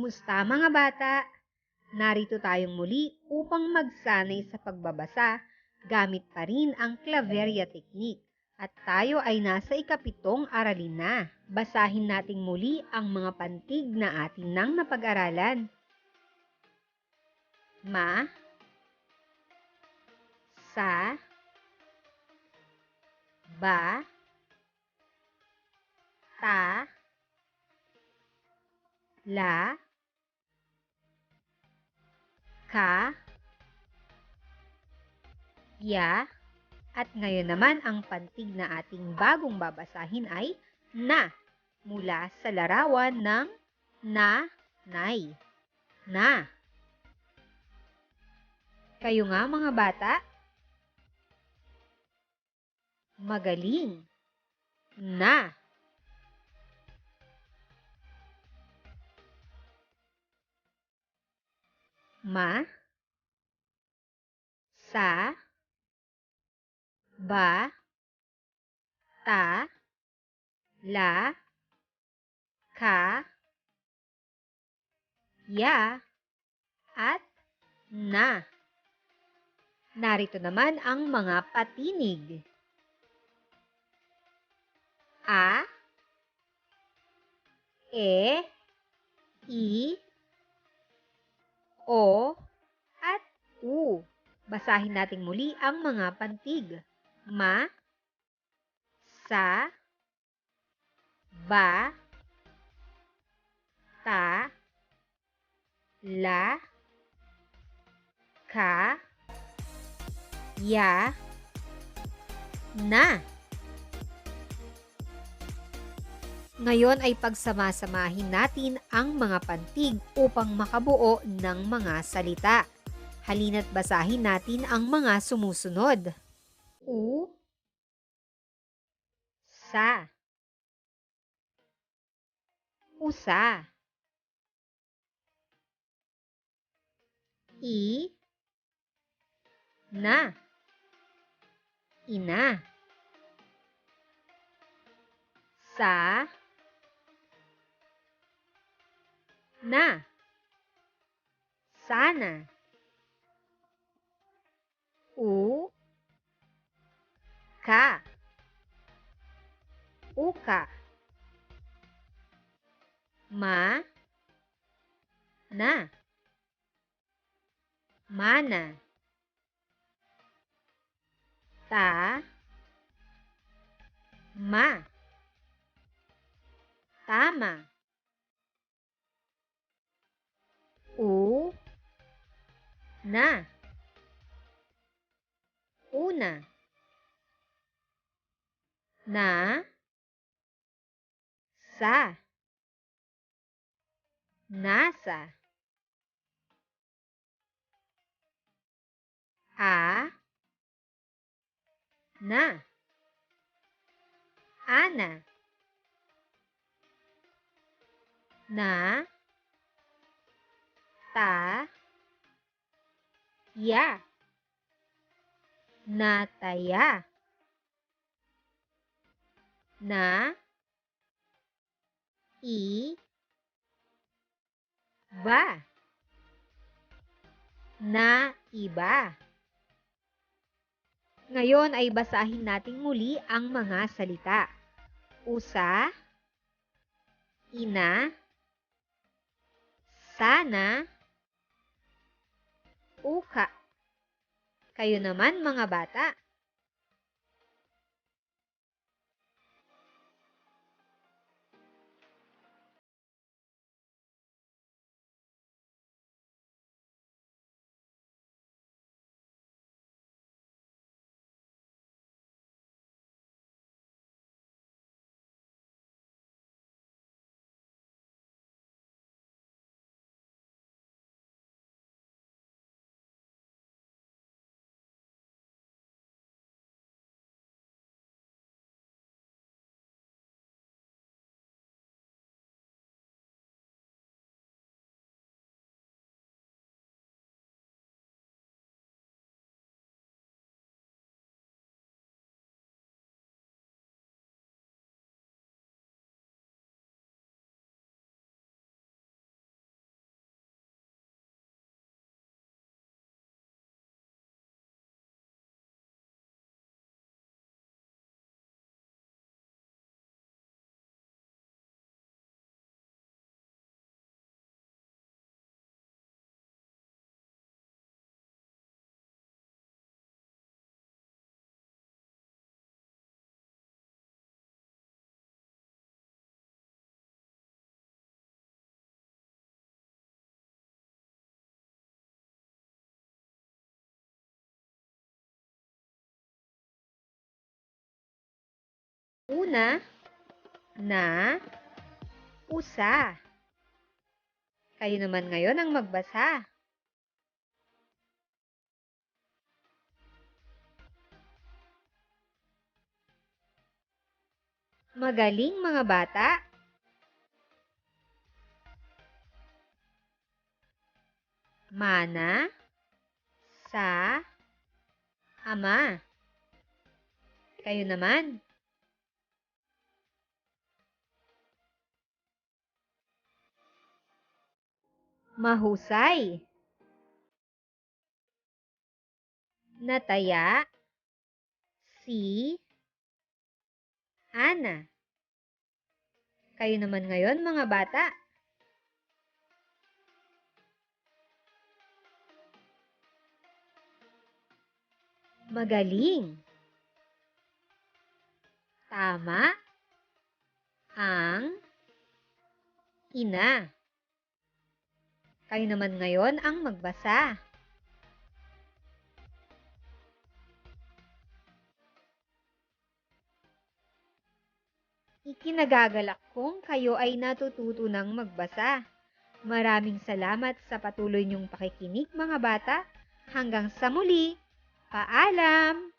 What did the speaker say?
Kumusta mga bata? Narito tayong muli upang magsanay sa pagbabasa gamit pa rin ang Claveria Technique. At tayo ay nasa ikapitong aralin na. Basahin nating muli ang mga pantig na atin nang napag-aralan. Ma, sa, ba, ta, la, ka, ya, at ngayon naman ang pantig na ating bagong babasahin ay na mula sa larawan ng na, nay. Na. Kayo nga mga bata? Magaling. Na. Ma. Sa. Ba. Ta. La. Ka. Ya. At na. Narito naman ang mga patinig. A, E, I, O, at U. Basahin natin muli ang mga pantig. Ma, sa, ba, ta, la, ka, ya, na. Ngayon ay pagsamasamahin natin ang mga pantig upang makabuo ng mga salita. Halina't basahin natin ang mga sumusunod. U Sa. Usa. I. Na. Ina. Sa Na. Sana. U. Ka. Uka. Ma. Na. Mana. Ta. Ma. Tama U Na. Una. Na. Sa. Nasa. A. Na. Ana. Na Ya. Nataya. Na. I. Ba. Na iba. Ngayon ay basahin natin muli ang mga salita. Usa. Ina. Sana Uka. Kayo naman mga bata, Una, na, usa. Kayo naman ngayon ang magbasa. Magaling mga bata. Mana sa ama. Kayo naman. Mahusay. Nataya si Ana. Kayo naman ngayon mga bata. Magaling. Tama ang ina. Kayo naman ngayon ang magbasa. Ikinagagalak kong kayo ay natututo ng magbasa. Maraming salamat sa patuloy niyong pakikinig mga bata. Hanggang sa muli, paalam!